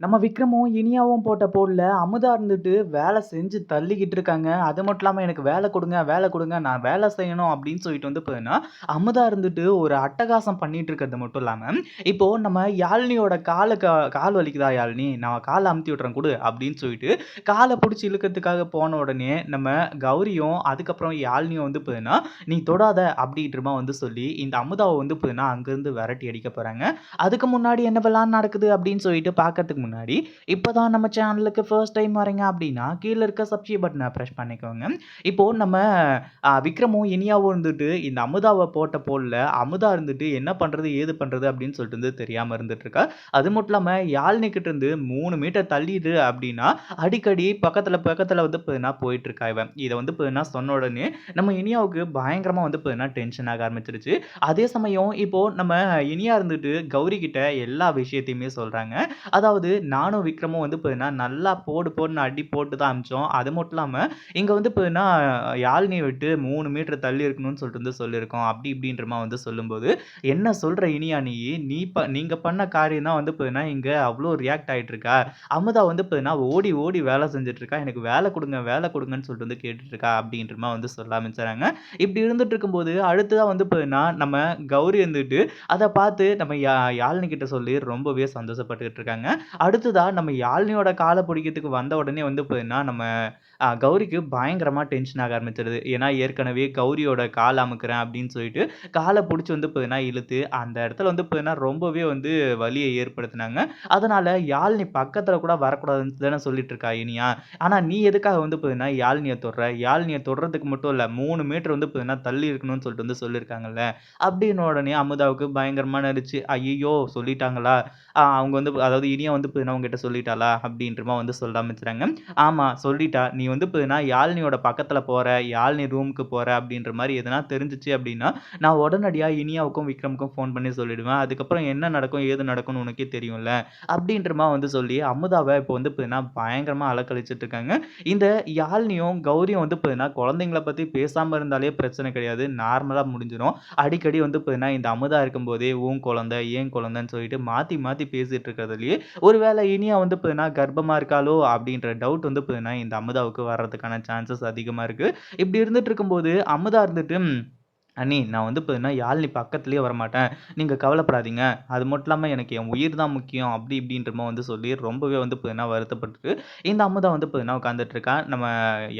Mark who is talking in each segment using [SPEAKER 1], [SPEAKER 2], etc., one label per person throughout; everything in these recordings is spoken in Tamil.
[SPEAKER 1] நம்ம விக்ரமும், இனியாவும் போட்ட போடல அமுதா இருந்துட்டு வேலை செஞ்சு தள்ளிக்கிட்டு இருக்காங்க. அது மட்டும் இல்லாமல் எனக்கு வேலை கொடுங்க வேலை கொடுங்க நான் வேலை செய்யணும் அப்படின்னு சொல்லிட்டு வந்து பார்த்தீங்கன்னா, அமுதா இருந்துட்டு ஒரு அட்டகாசம் பண்ணிட்டு இருக்கிறது மட்டும் இல்லாமல் இப்போ நம்ம யாழினியோட காலை க கால் வலிக்குதா யாழினி? நான் காலை அமுத்தி விட்றேன் கொடு அப்படின்னு சொல்லிட்டு, காலை பிடிச்சி இழுக்கிறதுக்காக போன உடனே நம்ம கௌரியும், அதுக்கப்புறம் யாழினியும் வந்து பார்த்தீங்கன்னா, நீ தொடாத அப்படின்றமா வந்து சொல்லி, இந்த அமுதாவை வந்து பார்த்தீங்கன்னா, அங்கேருந்து விரட்டி அடிக்க போகிறாங்க அதுக்கு முன்னாடி என்னவெல்லாம் நடக்குது அப்படின்னு சொல்லிட்டு பார்க்கறதுக்கு முன்னாடி, இப்போ தான் நம்ம சேனலுக்கு ஃபர்ஸ்ட் டைம் வரீங்க அப்படின்னா, கீழே இருக்க சப்ஸ்கிரைப் பட்டனை பிரஸ் பண்ணிக்கோங்க. இப்போ நம்ம விக்ரமும், இனியாவும் இருந்துட்டு இந்த அமுதாவை போட்ட போலில் அமுதா இருந்துட்டு என்ன பண்ணுறது ஏது பண்ணுறது அப்படின்னு சொல்லிட்டு வந்து தெரியாமல் இருந்துட்டுருக்கா அது மட்டும் இல்லாமல் யாழ்னிக்கிட்ட இருந்து மூணு மீட்டர் தள்ளிடு அப்படின்னா, அடிக்கடி பக்கத்தில் பக்கத்தில் வந்து பார்த்தீங்கன்னா போயிட்டு இருக்கா இவன். இதை வந்து பார்த்தீங்கன்னா சொன்ன உடனே, நம்ம இனியாவுக்கு பயங்கரமாக வந்து பார்த்தீங்கன்னா டென்ஷன் ஆக ஆரம்பிச்சிருச்சு. அதே சமயம் இப்போ நம்ம இனியா இருந்துட்டு கௌரி கிட்ட எல்லா விஷயத்தையுமே சொல்கிறாங்க அதாவது நானும் விக்ரமும் வந்து பார்த்தீங்கன்னா, நல்லா போடு போடுன்னு அடி போட்டு தான் அமிச்சோம் அது மட்டும் இல்லாமல் இங்கே வந்து பார்த்தீங்கன்னா, யாழ்னி விட்டு மூணு மீட்டர் தள்ளி இருக்கணும்னு சொல்லிட்டு வந்து சொல்லியிருக்கோம். அப்படி இப்படின்றமா வந்து சொல்லும்போது, என்ன சொல்கிற இனியா நீயி? நீ ப நீங்கள் பண்ண காரியம் தான் வந்து பார்த்தீங்கன்னா, இங்கே அவ்வளோ ரியாக்ட் ஆயிட்டு இருக்கா. அமுதா வந்து பார்த்தீங்கன்னா, ஓடி ஓடி வேலை செஞ்சுட்டு இருக்கா. எனக்கு வேலை கொடுங்க வேலை கொடுங்கன்னு சொல்லிட்டு வந்து கேட்டுட்டு இருக்கா அப்படின்றமா வந்து சொல்ல ஆரம்பிச்சுறாங்க. இப்படி இருந்துட்டு இருக்கும்போது, அடுத்ததான் வந்து பார்த்தீங்கன்னா, நம்ம கௌரி இருந்துட்டு அதை பார்த்து நம்ம யா யாழினி கிட்ட சொல்லி ரொம்பவே சந்தோஷப்பட்டுக்கிட்டு இருக்காங்க. அடுத்ததாக நம்ம யாழ்னியோட காலை பிடிக்கிறதுக்கு வந்த உடனே வந்து பார்த்தீங்கன்னா, நம்ம கௌரிக்கு பயங்கரமாக டென்ஷன் ஆக ஆரம்பிச்சிருது ஏன்னா ஏற்கனவே கௌரியோட கால் அமுக்குறேன் அப்படின்னு சொல்லிட்டு, காலை பிடிச்சி வந்து பார்த்தீங்கன்னா இழுத்து, அந்த இடத்துல வந்து பார்த்தீங்கன்னா, ரொம்பவே வந்து வலியை ஏற்படுத்தினாங்க அதனால் யாழ்னி பக்கத்தில் கூட வரக்கூடாதுன்னு தானே சொல்லிட்டு இருக்கா இனியா. ஆனால் நீ எதுக்காக வந்து பார்த்தீங்கன்னா, யாழ்னியை தொடுற? யாழ்னியை தொடுறதுக்கு மட்டும் இல்லை மூணு மீட்டர் வந்து பார்த்தீங்கன்னா தள்ளி இருக்கணும்னு சொல்லிட்டு வந்து சொல்லியிருக்காங்கல்ல. அப்படின்ன உடனே அமுதாவுக்கு பயங்கரமாக நடிச்சு, ஐயோ சொல்லிட்டாங்களா? அவங்க வந்து அதாவது இனியா வந்து பார்த்தீங்கன்னா உங்ககிட்ட சொல்லிட்டாளா? அப்படின்றமா வந்து சொல்ல ஆரம்பிச்சுறாங்க. ஆமாம் சொல்லிட்டா. நீ வந்து பார்த்தீங்கன்னா, யாழ்னியோட பக்கத்தில் போகிற யாழ்னி ரூமுக்கு போகிற அப்படின்ற மாதிரி எதனா தெரிஞ்சுச்சு அப்படின்னா, நான் உடனடியாக இனியாவுக்கும், விக்ரமுக்கும் ஃபோன் பண்ணி சொல்லிடுவேன். அதுக்கப்புறம் என்ன நடக்கும், ஏது நடக்கும்னு உனக்கே தெரியும்ல. அப்படின்றமா வந்து சொல்லி, அமுதாவை இப்போ வந்து பார்த்தீங்கன்னா, பயங்கரமாக அலக்கழிச்சிட்டு இருக்காங்க. இந்த யாழ்னியும் கௌரியும் வந்து பார்த்தீங்கன்னா, குழந்தைங்கள பற்றி பேசாமல் இருந்தாலே பிரச்சனை கிடையாது. நார்மலாக முடிஞ்சிடும் அடிக்கடி வந்து பார்த்தீங்கன்னா, இந்த அமுதா இருக்கும்போதே உன் குழந்தை, ஏன் குழந்தைன்னு சொல்லிட்டு மாற்றி மாற்றி பேசிட்டு ஒரு ஒருவேளை இனியா வந்து பார்த்தீங்கன்னா, கர்ப்பமாக இருக்காளோ அப்படின்ற டவுட் வந்து பார்த்தீங்கன்னா, இந்த அமுதாவுக்கு வர்றதுக்கான சான்சஸ் அதிகமாக இருக்குது இப்படி இருந்துட்டு இருக்கும்போது, அமுதா இருந்துட்டு அண்ணி நான் வந்து பார்த்தீங்கன்னா, யாழ்னி பக்கத்துலேயே வரமாட்டேன். நீங்கள் கவலைப்படாதீங்க. அது மட்டும் இல்லாமல் எனக்கு என் உயிர் தான் முக்கியம். அப்படி இப்படின்றமா வந்து சொல்லி ரொம்பவே வந்து பார்த்தீங்கன்னா, வருத்தப்பட்டுட்டு இந்த அமுதா வந்து பார்த்தீங்கன்னா உட்கார்ந்துட்டு இருக்கா. நம்ம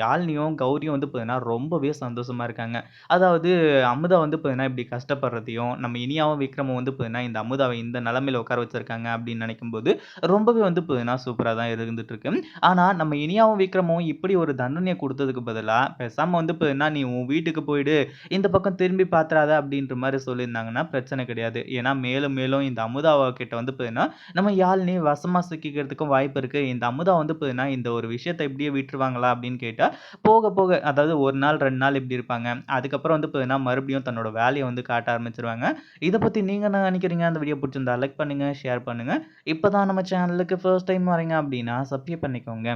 [SPEAKER 1] யாழ்னியும் கௌரியும் வந்து பார்த்தீங்கன்னா, ரொம்பவே சந்தோஷமா இருக்காங்க. அதாவது அமுதா வந்து பார்த்தீங்கன்னா, இப்படி கஷ்டப்படுறதையும், நம்ம இனியாவும், விக்ரமும் வந்து பார்த்தீங்கன்னா, இந்த அமுதாவை இந்த நிலமையில் உட்கார வச்சிருக்காங்க அப்படின்னு நினைக்கும்போது, ரொம்பவே வந்து பார்த்தீங்கன்னா, சூப்பராக தான் இருந்துட்டு இருக்கு. ஆனால் நம்ம இனியாவும், விக்ரமும் இப்படி ஒரு தண்டனையை கொடுத்ததுக்கு பதிலாக பேசாமல் வந்து பார்த்தீங்கன்னா, நீ உன் வீட்டுக்கு போயிடு. இந்த பக்கம் திரும்பி பார்த்துறாத அப்படின்ற மாதிரி சொல்லியிருந்தாங்கன்னா, பிரச்சனை கிடையாது. ஏன்னா மேலும் மேலும் இந்த அமுதாவை கிட்ட வந்து பார்த்தீங்கன்னா, நம்ம யாழ்னி வசமாக சிக்கிக்கிறதுக்கும் வாய்ப்பு இருக்குது இந்த அமுதா வந்து பார்த்தீங்கன்னா, இந்த ஒரு விஷயத்தை இப்படியே விட்டுருவாங்களா அப்படின்னு கேட்டால் போக போக அதாவது ஒரு நாள், ரெண்டு நாள் இப்படி இருப்பாங்க. அதுக்கப்புறம் வந்து பார்த்தீங்கன்னா, மறுபடியும் தன்னோட வேலையை வந்து காட்ட ஆரம்பிச்சிருவாங்க இதை பற்றி நீங்கள் என்ன நினைக்கிறீங்க? அந்த வீடியோ பிடிச்சிருந்தா லைக் பண்ணுங்கள் ஷேர் பண்ணுங்கள் இப்போ தான் நம்ம சேனலுக்கு ஃபர்ஸ்ட் டைம் வரீங்க அப்படின்னா, சப்ஸ்கிரைப் பண்ணிக்கோங்க.